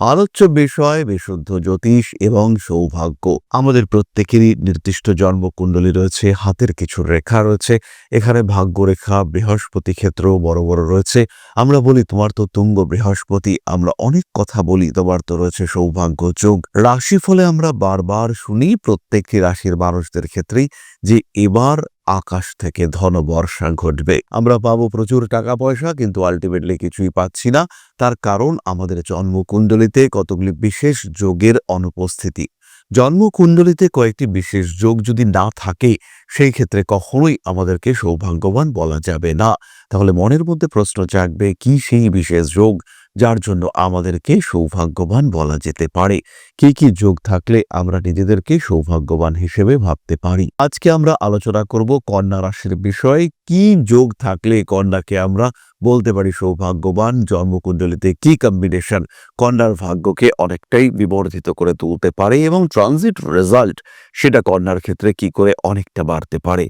আলোচ্য বিষয়, বিশুদ্ধ জ্যোতিষ এবং সৌভাগ্য। আমাদের প্রত্যেকেরই নির্দিষ্ট জন্মকুণ্ডলী রয়েছে, হাতের কিছু রেখা রয়েছে, এখানে ভাগ্যরেখা, বৃহস্পতি ক্ষেত্র বড় বড় রয়েছে। আমরা বলি তোমার তো তুঙ্গ বৃহস্পতি, আমরা অনেক কথা বলি, তোমার তো রয়েছে সৌভাগ্য যোগ। রাশি ফলে আমরা বারবার শুনি প্রত্যেকটি রাশির মানুষদের ক্ষেত্রেই যে এবার আকাশ থেকে ধন বর্ষা ঘটবে। আমরা পাবো প্রচুর টাকা পয়সা কিন্তু আলটিমেটলি কিছুই পাচ্ছি না। তার কারণ আমাদের জন্মকুণ্ডলিতে কতগুলি বিশেষ যোগের অনুপস্থিতি। জন্মকুণ্ডলিতে কয়েকটি বিশেষ যোগ যদি না থাকে, সেই ক্ষেত্রে কখনোই আমাদেরকে সৌভাগ্যবান বলা যাবে না। তাহলে মনের মধ্যে প্রশ্ন জাগবে, কি সেই বিশেষ যোগ যার জন্য আমাদেরকে সৌভাগ্যবান বলা যেতে পারে। কি কি যোগ থাকলে আমরা নিজেদেরকে সৌভাগ্যবান হিসেবে ভাবতে পারি? আজকে আমরা আলোচনা করব কন্যা রাশির বিষয়ে। কি যোগ থাকলে কন্যাকে আমরা বলতে পারি সৌভাগ্যবান? জন্মকুণ্ডলিতে কি কম্বিনেশন কন্যার ভাগ্যকে অনেকটাই বিবর্ধিত করে তুলতে পারে এবং ট্রানজিট রেজাল্ট সেটা কন্যার ক্ষেত্রে কি করে অনেকটা বাড়তে পারে?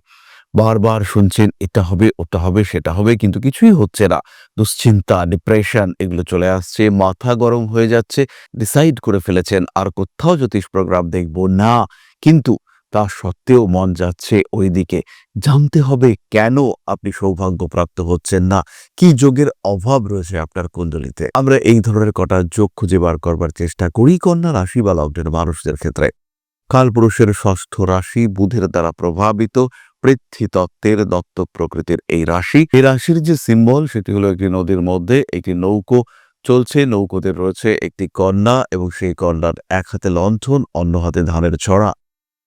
বারবার শুনছেন, এটা হবে, ওটা হবে, সেটা হবে, কিন্তু কিছুই হচ্ছে না। দুশ্চিন্তা ডিপ্রেশন এগুলো চলে আসছে, মাথা গরম হয়ে যাচ্ছে ডিসাইড করে ফেলেছেন, আর কোথাও জ্যোতিষ প্রোগ্রাম দেখব না। কিন্তু তা সত্ত্বেও মন যাচ্ছে ওই দিকে জানতে হবে কেন আপনি সৌভাগ্যপ্রাপ্ত হচ্ছেন না? কি যোগের অভাব রয়েছে আপনার কুণ্ডলিতে? আমরা এই ধরনের কটা যোগ খুঁজে বার করবার চেষ্টা করি কন্যা রাশি বা লগ্নের মানুষদের ক্ষেত্রে। কালপুরুষের ষষ্ঠ রাশি বুধের দ্বারা প্রভাবিত। পৃথ্বীতত্ত্বের দত্ত প্রকৃতির এই রাশি। এই রাশির যে সিম্বল সেটি হলো একটি নদীর মধ্যে একটি নৌকো চলছে। নৌকোতে রয়েছে একটি কন্যা এবং সেই কন্যার এক হাতে লণ্ঠন, অন্য হাতে ধানের ছড়া।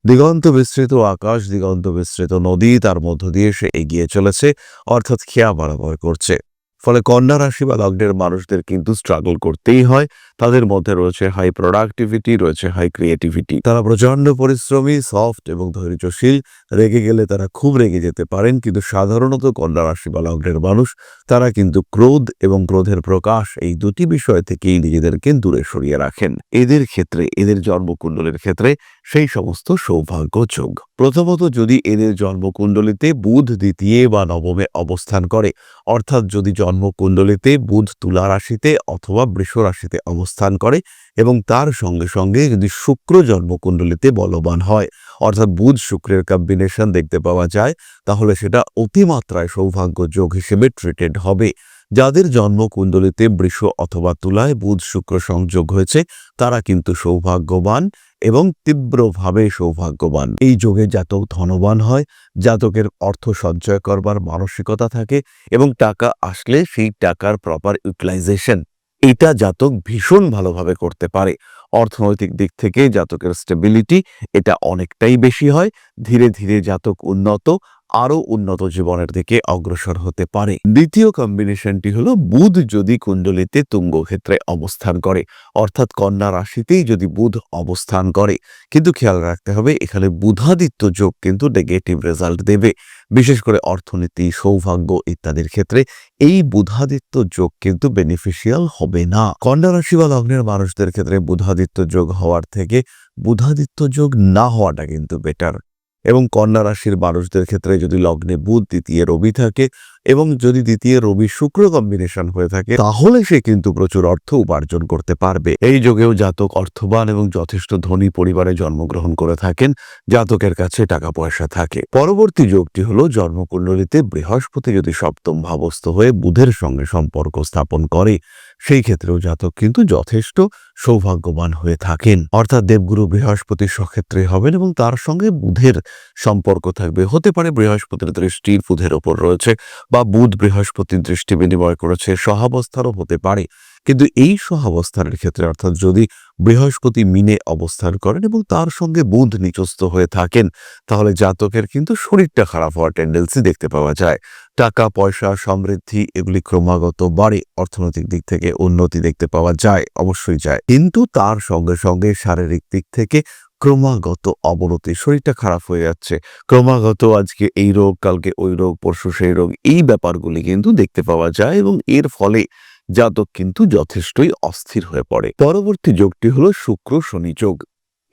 দিগন্ত বিস্তৃত আকাশ, দিগন্ত বিস্তৃত নদী, তার মধ্য দিয়ে সে এগিয়ে চলেছে, অর্থাৎ খেয়া বরাবর করছে। ফলে কন্যা রাশি বা লগ্নের মানুষদের কিন্তু স্ট্রাগল করতেই হয়। তাদের মধ্যে রয়েছে হাই প্রোডাক্টিভিটি রয়েছে হাই ক্রিয়েটিভিটি তারা প্রচণ্ড পরিশ্রমী সফট এবং ধৈর্যশীল। রেগে গেলে তারা খুব রেগে যেতে পারেন, কিন্তু সাধারণত কন্যা রাশি বা লগ্নের মানুষ, তারা কিন্তু ক্রোধ এবং ক্রোধের প্রকাশ এই দুটি বিষয় থেকেই নিজেদেরকে দূরে সরিয়ে রাখেন। এদের ক্ষেত্রে, এদের জন্মকুণ্ডলের ক্ষেত্রে সেই সমস্ত সৌভাগ্য যোগ প্রথমত যদি এদের জন্মকুণ্ডলিতে বুধ দ্বিতীয় বা নবমে অবস্থান করে, অর্থাৎ যদি জন্মকুণ্ডলিতে বুধ তুলা রাশিতে অথবা বৃষ রাশিতে অবস্থান করে এবং তার সঙ্গে সঙ্গে যদি শুক্র জন্মকুণ্ডলিতে বলবান হয়, অর্থাৎ বুধ শুক্রের কম্বিনেশন দেখতে পাওয়া যায়, তাহলে সেটা অতিমাত্রায় সৌভাগ্য যোগ হিসেবে ট্রিটেড হবে। যাদের জন্মকুণ্ডলিতে বৃষ অথবা তুলায় বুধ শুক্র সংযোগ হয়েছে, তারা কিন্তু সৌভাগ্যবান এবং তীব্রভাবে সৌভাগ্যবান। এই যোগে জাতক ধনবান হয়, জাতকের অর্থ সঞ্চয় করবার মানসিকতা থাকে এবং টাকা আসলে সেই টাকার প্রপার ইউটিলাইজেশন এটা জাতক ভীষণ ভালোভাবে করতে পারে। অর্থনৈতিক দিক থেকে জাতকের স্টেবিলিটি এটা অনেকটাই বেশি হয়। ধীরে ধীরে জাতক উন্নত আরও উন্নত জীবনের দিকে অগ্রসর হতে পারে। দ্বিতীয় কম্বিনেশনটি হলো বুধ যদি কুণ্ডলিতে তুঙ্গ ক্ষেত্রে অবস্থান করে, অর্থাৎ কন্যা রাশিতেই যদি বুধ অবস্থান করে। কিন্তু খেয়াল রাখতে হবে, এখানে বুধাদিত্য যোগ কিন্তু নেগেটিভ রেজাল্ট দেবে। বিশেষ করে অর্থনীতি, সৌভাগ্য ইত্যাদির ক্ষেত্রে এই বুধাদিত্য যোগ কিন্তু বেনিফিশিয়াল হবে না। কন্যা রাশি বা লগ্নের মানুষদের ক্ষেত্রে বুধাদিত্য যোগ হওয়ার থেকে বুধাদিত্য যোগ না হওয়াটা কিন্তু বেটার এবং কন্যা রাশির মানুষদের ক্ষেত্রে যদি লগ্নে বুধ, দ্বিতীয় রবি থাকে এবং যদি দ্বিতীয় রবি শুক্র কম্বিনেশন হয়ে থাকে, তাহলে সে কিন্তু প্রচুর অর্থ উপার্জন করতে পারবে। এই যোগেও জাতক অর্থবান এবং যথেষ্ট ধনী পরিবারে জন্মগ্রহণ করে থাকেন, জাতকের কাছে টাকা পয়সা থাকে। পরবর্তী যোগটি হলো জন্মকুণ্ডলিতে বৃহস্পতি যদি সপ্তম ভাবস্থ হয়ে বুধের সঙ্গে সম্পর্ক স্থাপন করে সেই ক্ষেত্রেও জাতক কিন্তু যথেষ্ট সৌভাগ্যবান হয়ে থাকেন। অর্থাৎ দেবগুরু বৃহস্পতি সক্ষেত্রে হবেন এবং তার সঙ্গে বুধের সম্পর্ক থাকবে। হতে পারে বৃহস্পতির দৃষ্টি বুধের ওপর রয়েছে বা বুধ বৃহস্পতির দৃষ্টি বিনিময় করেছে, সহাবস্থারও হতে পারে। কিন্তু এই সহ অবস্থানের ক্ষেত্রে, অর্থাৎ যদি বৃহস্পতি মিনে অবস্থান করেন এবং তার সঙ্গে বুধ নিচস্থ হয়ে থাকেন, তাহলে জাতকের কিন্তু শরীরটা খারাপ হওয়ার টেন্ডেন্সি দেখতে পাওয়া যায়। টাকা, পয়সা, সমৃদ্ধি এগুলি ক্রমাগত বাড়ে, অর্থনৈতিক দিক থেকে উন্নতি দেখতে পাওয়া যায়, অবশ্যই যায়। কিন্তু তার সঙ্গে সঙ্গে শারীরিক দিক থেকে ক্রমাগত অবনতি, শরীরটা খারাপ হয়ে যাচ্ছে। ক্রমাগত আজকে এই রোগ, কালকে ওই রোগ, পরশু সেই রোগ, এই ব্যাপারগুলি কিন্তু দেখতে পাওয়া যায় এবং এর ফলে জাতক কিন্তু যথেষ্টই অস্থির হয়ে পড়ে। পরবর্তী যোগটি হলো শুক্র শনি যোগ।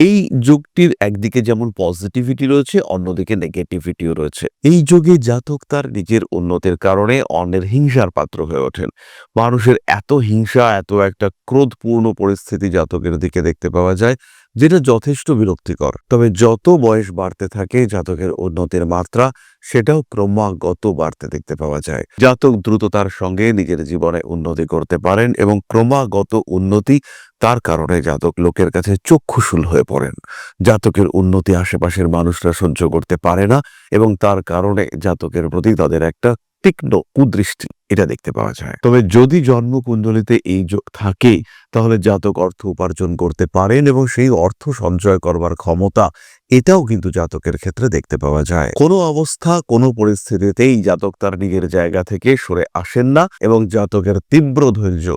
এই যোগটির একদিকে যেমন পজিটিভিটি রয়েছে, অন্যদিকে নেগেটিভিটিও রয়েছে। এই যোগে জাতক তার নিজের উন্নতির কারণে অন্যের হিংসার পাত্র হয়ে ওঠেন। মানুষের এত হিংসা, এত একটা ক্রোধপূর্ণ পরিস্থিতি জাতকের দিকে দেখতে পাওয়া যায়। যেটা যথেষ্ট বিরক্তিকর। তবে যত বয়স বাড়তে থাকে জাতকের উন্নতির মাত্রা, সেটাও ক্রমাগত বাড়তে দেখতে পাওয়া যায়। জাতক দ্রুততার সঙ্গে নিজের জীবনে উন্নতি করতে পারেন এবং ক্রমাগত উন্নতি তার কারণে জাতক লোকের কাছে চক্ষুশূল হয়ে পড়েন। জাতকের উন্নতি আশেপাশের মানুষরা সহ্য করতে পারে না এবং তার কারণে জাতকের প্রতি তাদের একটা তীক্ষ্ণ কুদৃষ্টি। এটা দেখতে পাওয়া যায়। তবে যদি জন্মকুণ্ডলিতে এই যোগ থাকে তাহলে জাতক অর্থ উপার্জন করতে পারেন এবং সেই অর্থ সঞ্চয় করবার ক্ষমতা এটাও কিন্তু জাতকের ক্ষেত্রে দেখতে পাওয়া যায়। কোনো অবস্থা, কোনো পরিস্থিতিতেই জাতক তার নিজের জায়গা থেকে সরে আসেন না এবং জাতকের তীব্র ধৈর্য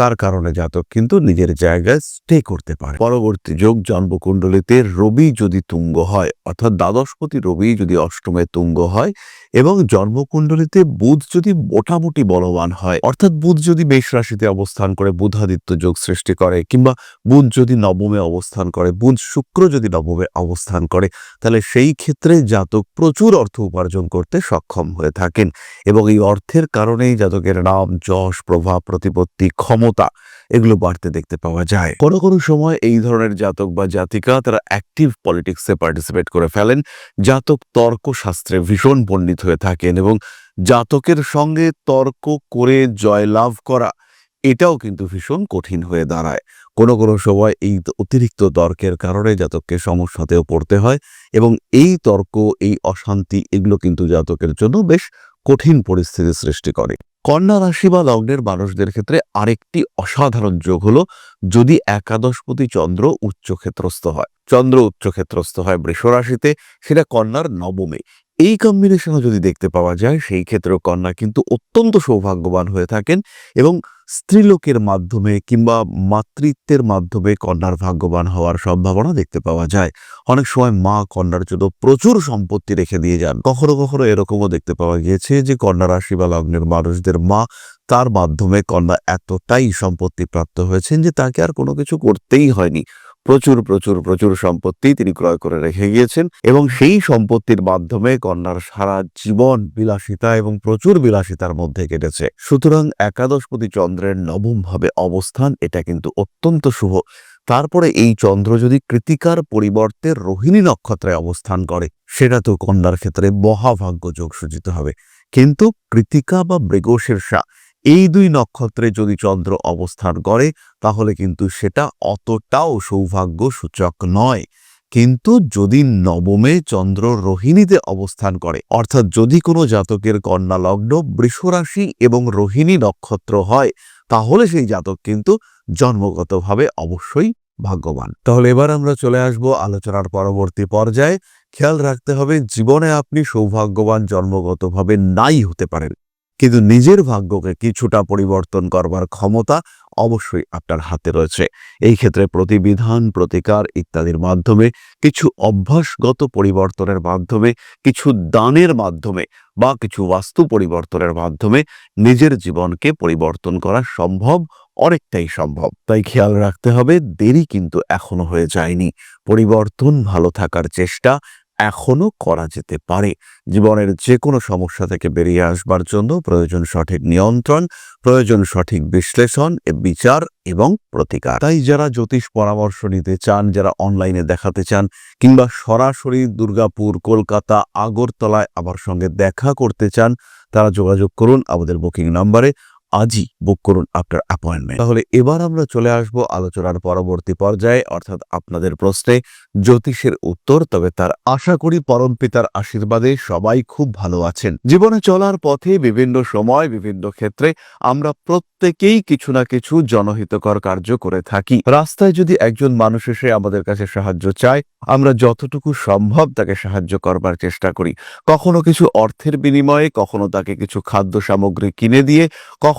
তার কারণে জাতক কিন্তু নিজের জায়গায় স্টে করতে পারে। পরবর্তী যোগ জন্মকুণ্ডলিতে রবি যদি তুঙ্গ হয়, অর্থাৎ দ্বাদশপতি রবি যদি অষ্টমে তুঙ্গ হয় এবং জন্মকুণ্ডলিতে বুধ যদি মোটামুটি বলবান হয়, অর্থাৎ বুধ যদি মেষ রাশিতে অবস্থান করে, বুধাদিত্য যোগ সৃষ্টি করে কিংবা বুধ যদি নবমে অবস্থান করে, বুধ শুক্র যদি নবমে অবস্থান করে, তাহলে সেই ক্ষেত্রে জাতক প্রচুর অর্থ উপার্জন করতে সক্ষম হয়ে থাকেন এবং এই অর্থের কারণেই জাতকের নাম, যশ, প্রভাব, প্রতিপত্তি, ক্ষমতা এগুলো বাড়তে দেখতে পাওয়া যায়। কোনো কোনো সময় এই ধরনের জাতক বা জাতিকা তারা অ্যাক্টিভ পলিটিক্সে পার্টিসিপেট করে ফেলেন। জাতক তর্কশাস্ত্রে ভীষণ পণ্ডিত হয়ে থাকেন এবং জাতকের সঙ্গে তর্ক করে জয়লাভ করা এটাও কিন্তু ভীষণ কঠিন হয়ে দাঁড়ায়। কোনো কোনো সময় এই অতিরিক্ত তর্কের কারণে জাতককে সমস্যাতেও পড়তে হয় এবং এই তর্ক, এই অশান্তি এগুলো কিন্তু জাতকের জন্য বেশ কঠিন পরিস্থিতি সৃষ্টি করে। কন্যা রাশি বা লগ্নের মানুষদের ক্ষেত্রে আরেকটি অসাধারণ যোগ হলো যদি একাদশপতি চন্দ্র উচ্চক্ষেত্রস্থ হয়। চন্দ্র উচ্চক্ষেত্রস্থ হয় বৃষ রাশিতে, সেটা কন্যার নবমে। এই কম্বিনেশনও যদি দেখতে পাওয়া যায়, সেই ক্ষেত্রে কন্যা কিন্তু অত্যন্ত সৌভাগ্যবান হয়ে থাকেন এবং স্ত্রীলোকের মাধ্যমে কিংবা মাতৃত্বের মাধ্যমে কন্যার ভাগ্যবান হওয়ার সম্ভাবনা দেখতে পাওয়া যায়। অনেক সময় মা কন্যার জন্য প্রচুর সম্পত্তি রেখে দিয়ে যান। কখনো কখনো এরকমও দেখতে পাওয়া গিয়েছে যে কন্যা রাশি বা লগ্নের মানুষদের মা তার মাধ্যমে কন্যা এতটাই সম্পত্তি প্রাপ্ত হয়েছেন যে, তাকে আর কোনো কিছু করতেই হয়নি। প্রচুর প্রচুর প্রচুর সম্পত্তি তিনি ক্রয় করে রেখে গিয়েছেন এবং সেই সম্পত্তির মাধ্যমে কন্যার সারা জীবন বিলাসিতা এবং প্রচুর বিলাসিতার মধ্যে কেটেছে। সুতরাং একাদশপতি চন্দ্রের নবম ভাবে অবস্থান, এটা কিন্তু অত্যন্ত শুভ। তারপরে এই চন্দ্র যদি কৃতিকার পরিবর্তে রোহিণী নক্ষত্রে অবস্থান করে, সেটা তো কন্যার ক্ষেত্রে মহাভাগ্য যোগ সূচিত হবে। কিন্তু কৃতিকা বা মৃগশীর্ষা এই দুই নক্ষত্রে যদি চন্দ্র অবস্থান করে, তাহলে কিন্তু সেটা অতটাও সৌভাগ্য সূচক নয়। কিন্তু যদি নবমে চন্দ্র রোহিণীতে অবস্থান করে, অর্থাৎ যদি কোনো জাতকের কন্যা লগ্ন বৃষরাশি এবং রোহিণী নক্ষত্র হয়, তাহলে সেই জাতক কিন্তু জন্মগতভাবে অবশ্যই ভাগ্যবান। তাহলে এবার আমরা চলে আসব আলোচনার পরবর্তী পর্যায়ে। খেয়াল রাখতে হবে, জীবনে আপনি সৌভাগ্যবান জন্মগতভাবে নাই হতে পারেন। কিন্তু নিজের ভাগ্যকে কিছুটা পরিবর্তন করবার ক্ষমতা অবশ্যই আপনার হাতে রয়েছে। এই ক্ষেত্রে প্রতিবিধান, প্রতিকার ইত্যাদির মাধ্যমে, কিছু অভ্যাসগত পরিবর্তনের মাধ্যমে, কিছু দানের মাধ্যমে বা কিছু বাস্তু পরিবর্তনের মাধ্যমে নিজের জীবনকে পরিবর্তন করা সম্ভব, অনেকটাই সম্ভব। তাই খেয়াল রাখতে হবে, দেরি কিন্তু এখনও হয়ে যায়নি। পরিবর্তন, ভালো থাকার চেষ্টা এখনও করা যেতে পারে। জীবনের যে কোনো সমস্যা থেকে বেরিয়ে আসবার জন্য প্রয়োজন সঠিক নিয়ন্ত্রণ, প্রয়োজন সঠিক বিশ্লেষণ বিচার এবং প্রতিকার। তাই যারা জ্যোতিষ পরামর্শ নিতে চান, যারা অনলাইনে দেখাতে চান কিংবা সরাসরি দুর্গাপুর, কলকাতা, আগরতলায় আমার সঙ্গে দেখা করতে চান, তারা যোগাযোগ করুন আমাদের বুকিং নাম্বারে আজই বুক করুন আপনার অ্যাপয়েন্টমেন্ট তাহলে এবার আমরা চলে আসব আলোচনার পরবর্তী পর্যায়ে, অর্থাৎ আপনাদের প্রশ্নে জ্যোতিষের উত্তর, তবে তার আশা করি পরম পিতার আশীর্বাদে সবাই খুব ভালো আছেন। জীবনে চলার পথে বিভিন্ন সময়, বিভিন্ন ক্ষেত্রে আমরা প্রত্যেকেই কিছু না কিছু জনহিতকর কার্য করে থাকি। রাস্তায় যদি একজন মানুষ এসে আমাদের কাছে সাহায্য চায়, আমরা যতটুকু সম্ভব তাকে সাহায্য করবার চেষ্টা করি। কখনো কিছু অর্থের বিনিময়ে, কখনো তাকে কিছু খাদ্য সামগ্রী কিনে দিয়ে, কখনো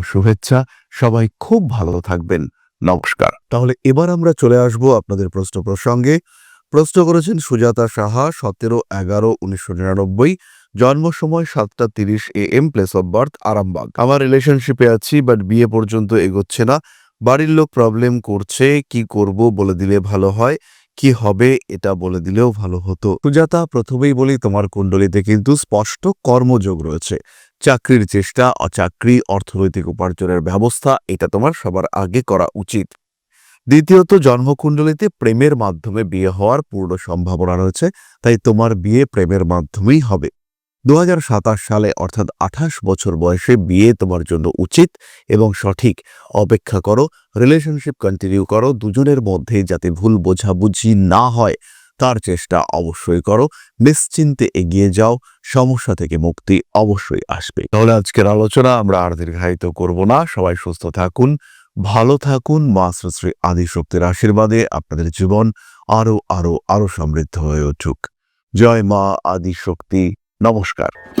শুভেচ্ছা। সবাই খুব ভালো থাকবেন। নমস্কার। তাহলে এবার আমরা চলে আসব আপনাদের প্রশ্ন প্রসঙ্গে। প্রশ্ন করেছেন সুজাতা সাহা, সতেরো এগারো উনিশশো নিরানব্বই, জন্ম সময় সাতটা তিরিশ A M place of birth Arambagh. আমার রিলেশনশিপে আছি বাট বিয়ে পর্যন্ত এগোচ্ছে না। বাড়ির লোক প্রবলেম করছে, কি করব বলে দিলে ভালো হয়, কি হবে এটা বলে দিলেও ভালো হতো। সুজাতা, প্রথমেই বলি, তোমার কুণ্ডলিতে কিন্তু স্পষ্ট কর্মযোগ রয়েছে। চাকরির চেষ্টা, অচাকরি, অর্থনৈতিক উপার্জনের ব্যবস্থা, এটা তোমার সবার আগে করা উচিত। দ্বিতীয়ত, জন্মকুণ্ডলিতে প্রেমের মাধ্যমে বিয়ে হওয়ার পূর্ণ সম্ভাবনা রয়েছে, তাই তোমার বিয়ে প্রেমের মাধ্যমেই হবে। দু হাজার সাতাশ সালে, অর্থাৎ আঠাশ বছর বয়সে বিয়ে তোমার জন্য উচিত এবং সঠিক। অপেক্ষা করো রিলেশনশিপ কন্টিনিউ করো, দুজনের মধ্যে যাতে ভুল বোঝাবুঝি না হয়। তার চেষ্টা অবশ্যই করো। নিশ্চিন্তে এগিয়ে যাও। সমস্যা থেকে মুক্তি অবশ্যই আসবে। তাহলে আজকের আলোচনা আমরা আর দীর্ঘায়িত করব না। সবাই সুস্থ থাকুন, ভালো থাকুন। মা শ্রী আদিশক্তির আশীর্বাদে আপনাদের জীবন আরও আরও আরও সমৃদ্ধ হয়ে উঠুক। জয় মা আদিশক্তি। নমস্কার।